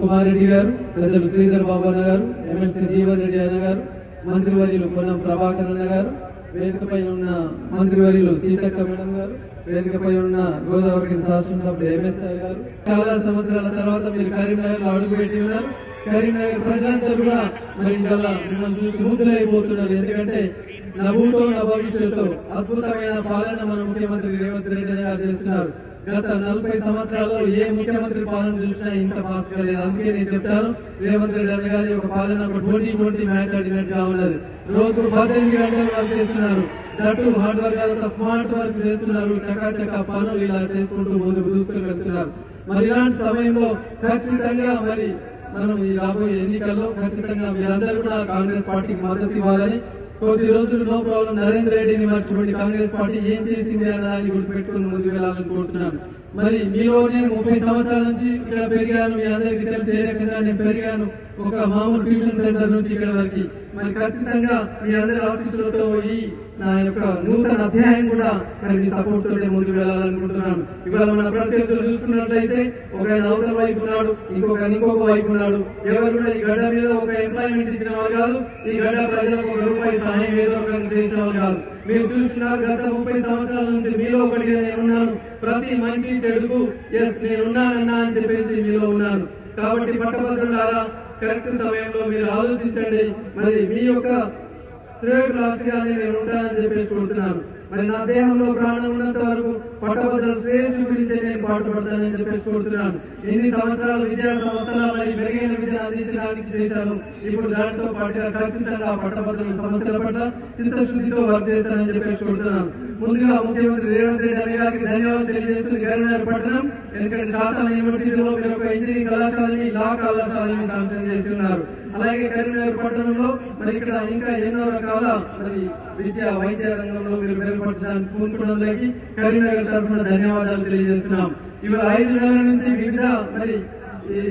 కుమార్ రెడ్డి గారు పెద్దలు శ్రీధర్ బాబు అన్న గారు ఎమ్మెల్సీ జీవన్ రెడ్డి అన్న గారు మంత్రివర్యులు పొన్నం ప్రభాకర్ అన్న గారు వేదికపై ఉన్న మంత్రివర్యులు సీతక్క మేడం గారు వేదికపై ఉన్న గోదావరి శాసనసభ్యులు ఎంఎస్ఆర్ గారు. చాలా సంవత్సరాల తర్వాత మీరు కరీంనగర్లో అడుగుపెట్టి ఉన్నారు. కరీంనగర్ ప్రజలందరూ కూడా మరి ఇవాళ మిమ్మల్ని చూసి ముగ్ధులైపోతున్నారు. ఎందుకంటే నవ్వుతో నా భవిష్యత్తు అద్భుతమైన పాలన మన ముఖ్యమంత్రి రేవంత్ రెడ్డి గారు చేస్తున్నారు. గత నలభై సంవత్సరాల్లో ఏ ముఖ్యమంత్రి పాలన చూసినా ఇంత ఫాస్ట్గా లేదు. అందుకే నేను చెప్తాను రేవంత్ రెడ్డి అన్న గారి ఒక పాలన ఒక ట్వంటీ ట్వంటీ మ్యాచ్ ఆడినట్టుగా ఉన్నది. రోజు పద్దెనిమిది గంటలు వర్క్ చేస్తున్నారు. దట్టు హార్డ్ వర్క్ కాదు ఒక స్మార్ట్ వర్క్ చేస్తున్నారు. చకాచక పనులు ఇలా చేసుకుంటూ ముందుకు దూసుకుని వెళ్తున్నారు మరి ఇలాంటి సమయంలో ఖచ్చితంగా మరి మనం ఈ రాబోయే ఎన్నికల్లో ఖచ్చితంగా మీరందరూ కూడా కాంగ్రెస్ పార్టీకి మద్దతు ఇవ్వాలని కొద్ది రోజులు నో ప్రాబ్లం నరేంద్ర రెడ్డిని మర్చిపోండి కాంగ్రెస్ పార్టీ ఏం చేసింది అన్న దాన్ని గుర్తుపెట్టుకుని ముందుకు వెళ్ళాలని కోరుతున్నాను మరి మీలోనే ముప్పై సంవత్సరాల నుంచి ఇక్కడ పెరిగాను మీ అందరికీ తెలిసి ఏ రకంగా నేను పెరిగాను ఒక మామూలు ట్యూషన్ సెంటర్ నుంచి ఇక్కడ వరకు. మరి ఖచ్చితంగా మీ అందరి ఆశీస్సులతో ఈ నా యొక్క నూతన అధ్యాయం కూడా మరి మీ సపోర్ట్ తోటే ముందుకు వెళ్ళాలనుకుంటున్నాను ఇవాళ మన ప్రత్యర్థులు చూసుకున్నట్లయితే ఒక ఆయన అవతల వైపు ఉన్నాడు ఇంకొక ఇంకొక వైపు ఉన్నాడు. ఎవరు కూడా ఈ గడ్డ మీద ఒక ఎంప్లాయ్మెంట్ ఇచ్చిన వాళ్ళు కాదు ఈ గడ్డ ప్రజలకు ఒక రూపాయి సహాయం ఏదో ఒక చేసిన వాళ్ళు కాదు. మీరు చూస్తున్నారు గత ముప్పై సంవత్సరాల నుంచి మీలో ఒకటి నేను ఉన్నాను. ప్రతి మంచి చెడుకు ఎస్ నేను ఉన్నానన్నా అని చెప్పేసి మీలో ఉన్నాను. కాబట్టి పట్టభద్రులారా కరెక్ట్ సమయంలో మీరు ఆలోచించండి. మరి మీ యొక్క శ్రేయభిలాషిగానే నేను ఉంటానని చెప్పేసి కొడుతున్నాను. మరి నా దేహంలో ప్రాణం ఉన్నంత వరకు పట్టభద్రుల శ్రేయస్సు గురించి నేను పాటుపడతానని చెప్పేసి కొడుతున్నాను. ఎన్ని సంవత్సరాలు విద్యా సంవత్సరాలు మరి మెరుగైన విద్య అందించడానికి చేశాను. ఇప్పుడు దానితో పాటుగా ఖచ్చితంగా పట్టభద్రుల సమస్యల పట్ల చిత్తశుద్ధితో వర్క్ చేస్తానని చెప్పేసి కొడుతున్నాను. ముందుగా ముఖ్యమంత్రి రేవంత్ రెడ్డి అనే గారికి ధన్యవాదాలు తెలియజేస్తూ గవర్నర్ పట్టణం ఎందుకంటే శాతం యూనివర్సిటీలో మీరు ఒక ఇంజనీరింగ్ కళాశాలని లా కళాశాలని శాంక్షన్ చేస్తున్నారు. అలాగే కరీంనగర్ పట్టణంలో మరి ఇక్కడ ఇంకా ఎన్నో రకాల మరి విద్య వైద్య రంగంలో మీరు మెరుగుపరచడానికి పూనుకున్నందుకు కరీంనగర్ తరఫున ధన్యవాదాలు తెలియజేస్తున్నాం. ఇవాళ ఐదు నెలల నుంచి వివిధ మరి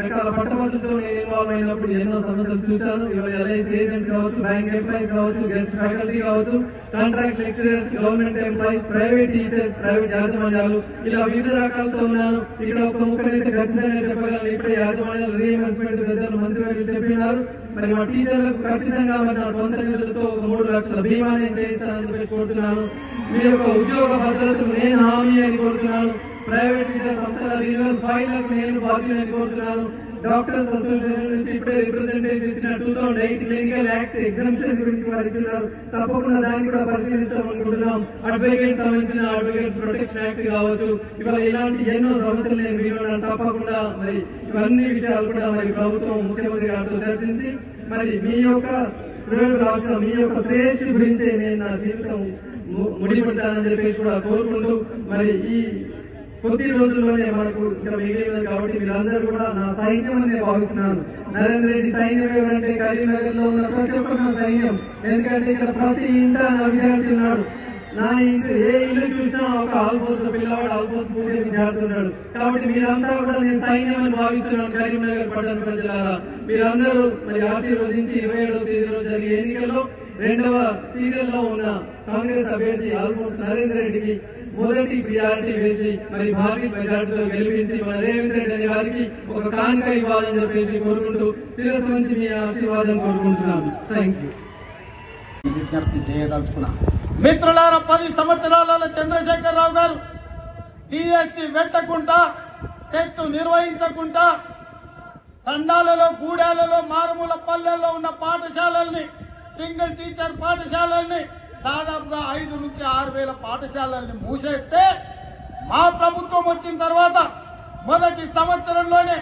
రకాల పట్టభద్రులతో నేను ఇన్వాల్వ్ అయినప్పుడు ఎన్నో సమస్యలు చూశాను. ఇవాళ ఎల్ఐసి ఏజెంట్స్ కావచ్చు బ్యాంక్ ఎంప్లాయీస్ కావచ్చు గెస్ట్ ఫ్యాకల్టీ కావచ్చు contract lecturers government employees private teachers private యాజమాన్యాలు. ఇలా వివిధ రకాలతో ఉన్నాను. ఇక్కడ ఒక ముక్కనైతే ఖచ్చితంగా చెప్పగలను. ఇప్పుడే యాజమాన్యాలు రీఎంబర్స్మెంట్ పెద్దలు మంత్రివర్యులు చెప్పినారు. మరి మా టీచర్లకు ఖచ్చితంగా మరి నా సొంత నిధులతో ఒక మూడు లక్షల బీమా నేను చేయిస్తానని చెప్పి కోరుతున్నాను. మీ యొక్క ఉద్యోగ భద్రతకు నేను హామీ అని కోరుతున్నాను. ప్రైవేట్ విద్యా సంస్థల ఫైవ్ ఫైళ్ళకు నేను బాధ్యులని కోరుతున్నాను డాక్టర్స్ అసోసియేషన్ నుంచి ఇప్పుడే రిప్రజెంటేషన్ ఇచ్చిన two thousand eight legal act examination గురించి వారు ఇచ్చినారు. తప్పకుండా దాన్ని కూడా పరిశీలిస్తాం అనుకుంటున్నాం అడ్వకేట్ సంబంధించిన అడ్వకేట్స్ ప్రొటెక్షన్ యాక్ట్ కావచ్చు. ఇవాళ ఇలాంటి ఎన్నో సమస్యలు నేను మీరు తప్పకుండా మరి ఇవన్నీ విషయాలు కూడా మరి ప్రభుత్వం ముఖ్యమంత్రి గారితో చర్చించి మరి మీ యొక్క శ్రేయోభిలాష మీ యొక్క శ్రేయస్సు గురించే నేను నా జీవితం ము- చెప్పేసి కూడా కోరుకుంటూ మరి ఈ కొద్ది రోజుల్లోనే మనకు ఇంకా మిగిలినది కాబట్టి మీరందరూ కూడా నా సైన్యం అని భావిస్తున్నాను. నరేంద్ర రెడ్డి సైన్యం ఎవరంటే కరీంనగర్లో ఉన్న ప్రతి ఒక్కరు నా సైన్యం. ఎందుకంటే ఇక్కడ ప్రతి ఇంట నా విద్యార్థి ఉన్నాడు. నా ఇంటి ఏ ఇల్లు చూసినా ఒక ఆల్ఫోర్స్ పిల్లవాడు ఆల్ఫోర్స్ పూర్తి విద్యార్థి ఉన్నాడు. కాబట్టి మీరంతా కూడా నేను సైన్యం అని భావిస్తున్నాను కరీంనగర్ పట్టణ ప్రజలారా. మీరందరూ మరి ఆశీర్వదించి ఇరవై ఏడవ తేదీ రోజు జరిగే ఎన్నికల్లో రెండవ సీరియల్లో ఉన్న కాంగ్రెస్ అభ్యర్థి ఆల్ఫోర్స్ నరేంద్ర రెడ్డికి మొదటి ప్రియారిటీ వేసి మరి భారీ మెజార్టీతో గెలిపించి మన రేవంత్ రెడ్డి అనే వారికి ఒక కానుక ఇవ్వాలని చెప్పేసి కోరుకుంటూ శిరస్సు నుంచి మీ ఆశీర్వాదం కోరుకుంటున్నాను థ్యాంక్ యూ విజ్ఞప్తి చేయదలుచుకున్నా. మిత్రులారా పది సంవత్సరాలలో చంద్రశేఖరరావు గారు డిఎస్సి వెట్టకుండా టెట్ నిర్వహించకుండా తండాలలో గూడాలలో మారుమూల పల్లెల్లో ఉన్న పాఠశాలల్ని సింగిల్ టీచర్ పాఠశాలల్ని దాదాపుగా ఐదు నుంచి ఆరు వేల పాఠశాలల్ని మూసేస్తే మా ప్రభుత్వం వచ్చిన తర్వాత మొదటి సంవత్సరంలోనే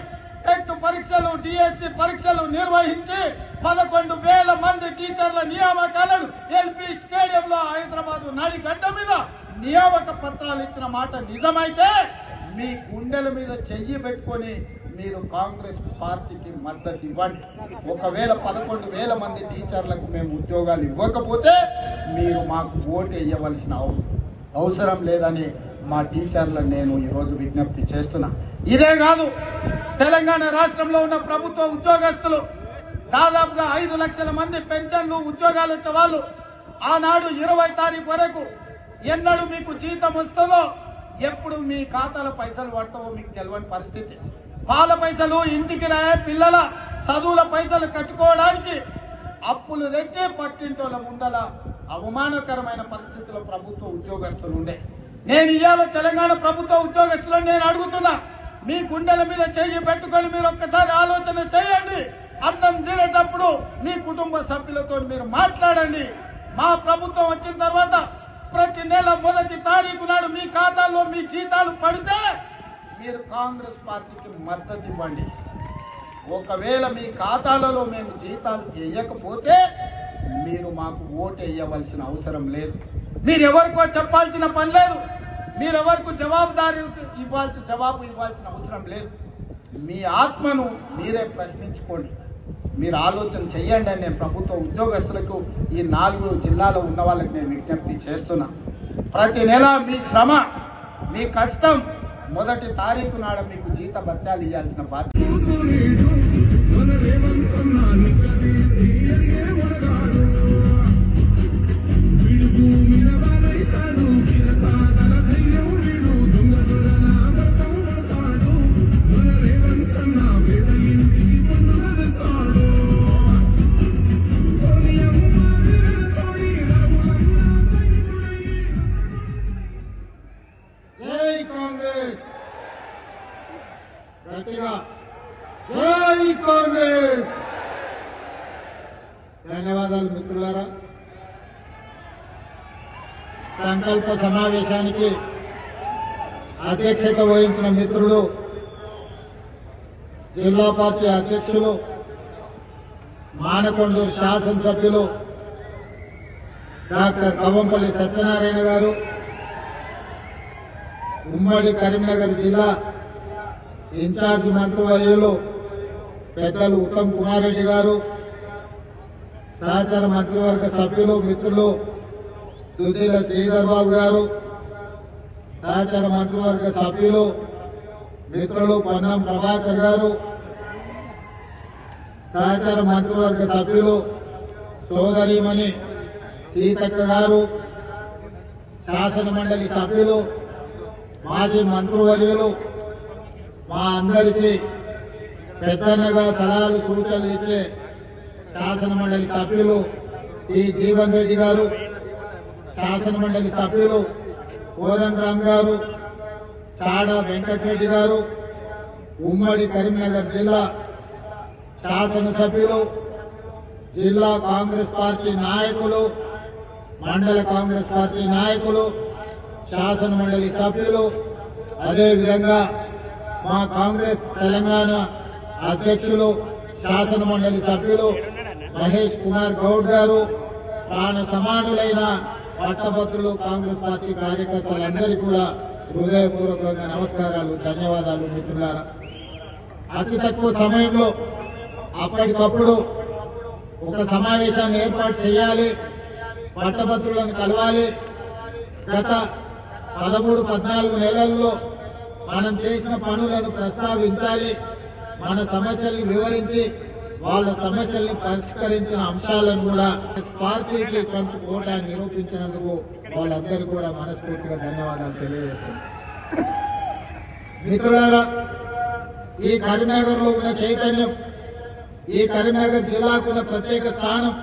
టెట్ పరీక్షలు డిఎస్సి పరీక్షలు నిర్వహించి పదకొండు వేల మంది టీచర్ల నియామకాలను ఎల్పి స్టేడియంలో హైదరాబాద్ నడిగడ్డ మీద నియామక పత్రాలు ఇచ్చిన మాట నిజమైతే మీ గుండెల మీద చెయ్యి పెట్టుకొని మీరు కాంగ్రెస్ పార్టీకి మద్దతు ఇవ్వండి. ఒకవేళ పదకొండు వేల మంది టీచర్లకు మేము ఉద్యోగాలు ఇవ్వకపోతే మీరు మాకు ఓటు వేయవలసిన అవసరం లేదని మా టీచర్లను నేను ఈరోజు విజ్ఞప్తి చేస్తున్నా. ఇదే కాదు తెలంగాణ రాష్ట్రంలో ఉన్న ప్రభుత్వ ఉద్యోగస్తులు దాదాపుగా ఐదు లక్షల మంది పెన్షన్లు ఉద్యోగాలు వచ్చే వాళ్ళు ఆనాడు ఇరవై తారీఖు వరకు ఎన్నడు మీకు జీతం వస్తుందో ఎప్పుడు మీ ఖాతాలో పైసలు పడతావో మీకు తెలియని పరిస్థితి. పాల పైసలు ఇంటికి రాయే పిల్లల చదువుల పైసలు కట్టుకోవడానికి అప్పులు తెచ్చే పక్కింటోళ్ళ ముందల అవమానకరమైన పరిస్థితుల్లో ప్రభుత్వ ఉద్యోగస్తులు ఉండే. నేను ఇవాళ తెలంగాణ ప్రభుత్వ ఉద్యోగస్తులను నేను అడుగుతున్నా మీ గుండెల మీద చెయ్యి పెట్టుకొని మీరు ఒక్కసారి ఆలోచన చేయండి. అన్నం తినేటప్పుడు మీ కుటుంబ సభ్యులతో మీరు మాట్లాడండి. మా ప్రభుత్వం వచ్చిన తర్వాత ప్రతి నెల మొదటి తారీఖు నాడు మీ ఖాతాలో మీ జీతాలు పడితే మీరు కాంగ్రెస్ పార్టీకి మద్దతు ఇవ్వండి. ఒకవేళ మీ ఖాతాలలో మేము జీతాలు వేయకపోతే మీరు మాకు ఓటు వేయవలసిన అవసరం లేదు. మీరు ఎవరికో చెప్పాల్సిన పని లేదు. మీరెవరికి జవాబుదారి ఇవ్వాల్సిన జవాబు ఇవ్వాల్సిన అవసరం లేదు. మీ ఆత్మను మీరే ప్రశ్నించుకోండి. మీరు ఆలోచన చెయ్యండి అని నేను ప్రభుత్వ ఉద్యోగస్తులకు ఈ నాలుగు జిల్లాలో ఉన్న వాళ్ళకి నేను విజ్ఞప్తి చేస్తున్నా. ప్రతి నెల మీ శ్రమ మీ కష్టం మొదటి తారీఖు నాడు మీకు జీత భత్యాలు ఇవ్వాల్సిన బాధ్యత. సంకల్ప సమావేశానికి అధ్యక్షత వహించిన మిత్రుడు జిల్లా పార్టీ అధ్యక్షులు మానకొండూరు శాసనసభ్యులు డాక్టర్ కవంపల్లి సత్యనారాయణ గారు ఉమ్మడి కరీంనగర్ జిల్లా ఇన్ఛార్జ్ మంత్రివర్యులు పెద్దలు ఉత్తమ్ కుమార్ రెడ్డి గారు సహచర మంత్రివర్గ సభ్యులు మిత్రులు దుద్దిల శ్రీధర్బాబు గారు సహచర మంత్రివర్గ సభ్యులు మిత్రులు పొన్నం ప్రభాకర్ గారు సహచర మంత్రివర్గ సభ్యులు సోదరిమణి సీతక్క గారు శాసన మండలి సభ్యులు మాజీ మంత్రివర్యులు మా అందరికీ పెద్దన్నగా సలహాలు సూచనలు ఇచ్చే శాసన మండలి సభ్యులు ఈ జీవన్ రెడ్డి గారు శాసన మండలి సభ్యులు కోదన్ రామ్ గారు చాడ వెంకటరెడ్డి గారు ఉమ్మడి కరీంనగర్ జిల్లా శాసనసభ్యులు జిల్లా కాంగ్రెస్ పార్టీ నాయకులు మండల కాంగ్రెస్ పార్టీ నాయకులు శాసన మండలి సభ్యులు అదేవిధంగా మా కాంగ్రెస్ తెలంగాణ అధ్యక్షులు శాసన మండలి సభ్యులు మహేష్ కుమార్ గౌడ్ గారు ప్రాణ సమానులైన పట్టభద్రులు కాంగ్రెస్ పార్టీ కార్యకర్తలందరికీ కూడా హృదయపూర్వకంగా నమస్కారాలు ధన్యవాదాలు మిత్రులారా. అతి తక్కువ సమయంలో అప్పటికప్పుడు ఒక సమావేశాన్ని ఏర్పాటు చేయాలి పట్టభద్రులను కలవాలి. గత పదమూడు పద్నాలుగు నెలల్లో మనం చేసిన పనులను ప్రస్తావించాలి మన సమస్యల్ని వివరించి వాళ్ళ సమస్యల్ని పరిష్కరించిన అంశాలను కూడా పార్టీకి పంచుకోవడానికి నిరూపించినందుకు వాళ్ళందరికీ కూడా మనస్ఫూర్తిగా ధన్యవాదాలు తెలియజేస్తున్నాను మిత్రులారా ఈ కరీంనగర్లో ఉన్న చైతన్యం ఈ కరీంనగర్ జిల్లాకు ఉన్న ప్రత్యేక స్థానం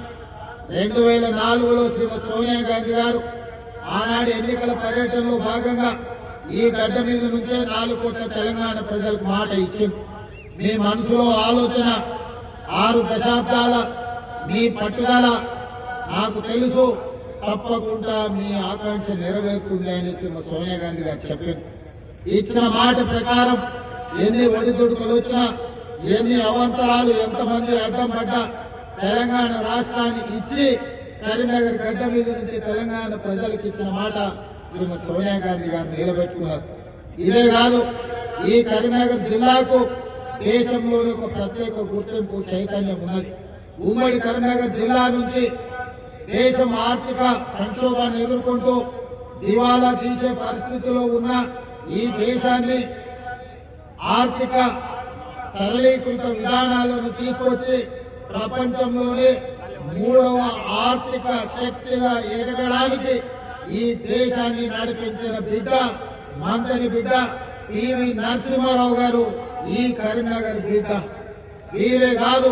రెండు వేల నాలుగులో శ్రీమతి సోనియా గాంధీ గారు ఆనాడు ఎన్నికల పర్యటనలో భాగంగా ఈ గడ్డ మీద నుంచే నాలుగు కోట్ల తెలంగాణ ప్రజలకు మాట ఇచ్చింది. మీ మనసులో ఆలోచన ఆరు దశాబ్దాల మీ పట్టుదల నాకు తెలుసు. తప్పకుండా మీ ఆకాంక్ష నెరవేరుతుంది అనేసి మా సోనియా గాంధీ గారు చెప్పింది. ఇచ్చిన మాట ప్రకారం ఎన్ని ఒడిదుడుకులు వచ్చినా ఎన్ని అవంతరాలు ఎంతమంది అడ్డం పడ్డా తెలంగాణ రాష్ట్రాన్ని ఇచ్చి కరీంనగర్ గడ్డ మీద నుంచి తెలంగాణ ప్రజలకు ఇచ్చిన మాట శ్రీమతి సోనియా గాంధీ గారు నిలబెట్టుకున్నారు. ఇదే కాదు ఈ కరీంనగర్ జిల్లాకు దేశంలోని ఒక ప్రత్యేక గుర్తింపు చైతన్యం ఉన్నది. ఉమ్మడి కరీంనగర్ జిల్లా నుంచి దేశం ఆర్థిక సంక్షోభాన్ని ఎదుర్కొంటూ దివాలా తీసే పరిస్థితిలో ఉన్న ఈ దేశాన్ని ఆర్థిక సరళీకృత విధానాలను తీసుకొచ్చి ప్రపంచంలోనే మూడవ ఆర్థిక శక్తిగా ఎదగడానికి ఈ దేశాన్ని నడిపించిన బిడ్డ మంతని బిడ్డ పివి నరసింహారావు గారు ఈ కరీంనగర్ బిడ్డ వీరే కాదు.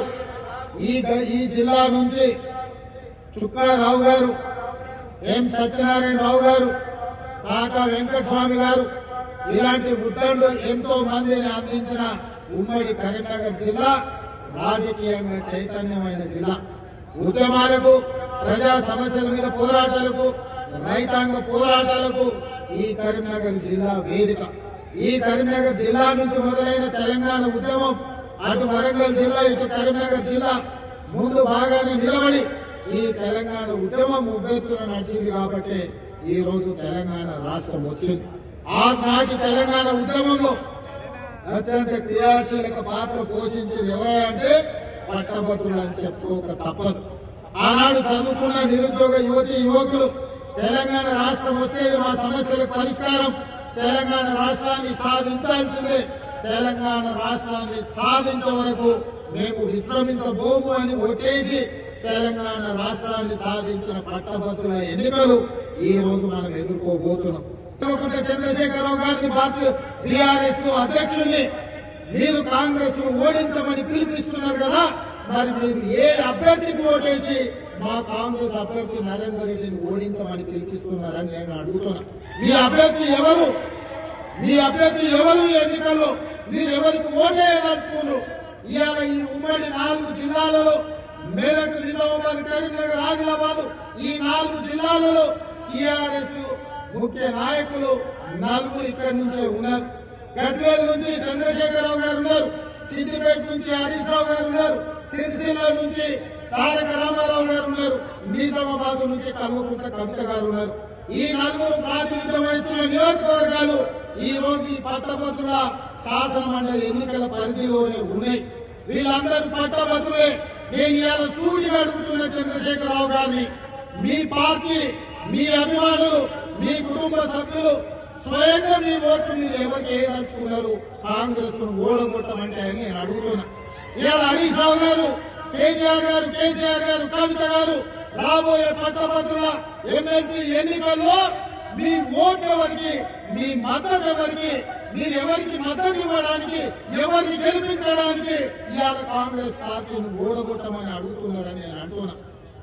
ఈ ఈ జిల్లా నుంచి చుక్కారావు గారు ఎం సత్యనారాయణరావు గారు కాకా వెంకటస్వామి గారు ఇలాంటి ఉద్దండులు ఎంతో మందిని అందించిన ఉమ్మడి కరీంనగర్ జిల్లా రాజకీయంగా చైతన్యమైన జిల్లా. ఉద్యమాలకు ప్రజా సమస్యల మీద పోరాటాలకు రైతాంగ పోరాటాలకు ఈ కరీంనగర్ జిల్లా వేదిక. ఈ కరీంనగర్ జిల్లా నుంచి మొదలైన తెలంగాణ ఉద్యమం అటు వరంగల్ జిల్లా ఇటు కరీంనగర్ జిల్లా ముందు బాగానే నిలబడి ఈ తెలంగాణ ఉద్యమం ఉవ్వెత్తున నడిచింది కాబట్టి ఈ రోజు తెలంగాణ రాష్ట్రం వచ్చింది. ఆనాటి తెలంగాణ ఉద్యమంలో అత్యంత క్రియాశీలక పాత్ర పోషించిన ఎవరంటే పట్టభద్రులు అని చెప్పుకోక తప్పదు. ఆనాడు చదువుకున్న నిరుద్యోగ యువతి యువకులు తెలంగాణ రాష్ట్రం వస్తే మా సమస్యలకు పరిష్కారం తెలంగాణ రాష్ట్రాన్ని సాధించాల్సిందే. తెలంగాణ రాష్ట్రాన్ని సాధించే వరకు మేము విశ్రమించబోము అని ఓటేసి తెలంగాణ రాష్ట్రాన్ని సాధించిన పట్టభద్రుల ఎన్నికలు ఈ రోజు మనం ఎదుర్కోబోతున్నాం. చంద్రశేఖరరావు గారిని భారతీయ బీఆర్ఎస్ అధ్యక్షుల్ని మీరు కాంగ్రెస్ను ఓడించమని పిలిపిస్తున్నారు కదా మరి మీరు ఏ అభ్యర్థికి ఓటేసి మా కాంగ్రెస్ అభ్యర్థి నరేందర్ రెడ్డిని ఓడించమని పిలిపిస్తున్నారని నేను అడుగుతున్నా. మీ అభ్యర్థి ఎవరు? మీ అభ్యర్థి ఎవరు ఎన్నికల్లో? మీరు ఎవరికి ఓటేయదలుచుకున్నారు ఇవాళ ఈ ఉమ్మడి నాలుగు జిల్లాలలో మేరకు నిజామాబాద్ కరీంనగర్ ఆదిలాబాద్ ఈ నాలుగు జిల్లాలలో టిఆర్ఎస్ ముఖ్య నాయకులు నలుగురు ఇక్కడి నుంచే ఉన్నారు. గద్వేల్ నుంచి చంద్రశేఖరరావు గారు ఉన్నారు. సిద్దిపేట నుంచి హరీష్ రావు గారు ఉన్నారు. సిరిసిల్ల నుంచి తారక రామారావు గారు ఉన్నారు. నిజామాబాద్ నుంచి కల్వకుంట కవిత గారు ఉన్నారు. ఈ నలుగురు ప్రాతినిధ్యం వహిస్తున్న నియోజకవర్గాలు ఈ రోజు ఈ పట్టభద్రుల శాసన మండలి ఎన్నికల పరిధిలోనే ఉన్నాయి. వీళ్ళందరూ పట్టభద్రులే. నేను ఇవాళ సూటిగా అడుగుతున్న చంద్రశేఖరరావు గారిని మీ పార్టీ మీ అభిమానులు మీ కుటుంబ సభ్యులు స్వయంగా మీ ఓట్లు మీరు ఎవరికి వేయదలుచుకున్నారు? కాంగ్రెస్ను ఓడగొట్టమంటే అని నేను అడుగుతున్నా. ఇవాళ హరీష్ రావు గారు కేటీఆర్ గారు కేసీఆర్ గారు కవిత గారు రాబోయే పట్టభద్రుల ఎమ్మెల్సీ ఎన్నికల్లో మీ ఓటు ఎవరికి మీ మద్దతు ఎవరికి మీరు ఎవరికి మద్దతు ఇవ్వడానికి ఎవరిని గెలిపించడానికి ఇవాళ కాంగ్రెస్ పార్టీని ఓడగొట్టమని అడుగుతున్నారని నేను అంటున్నా.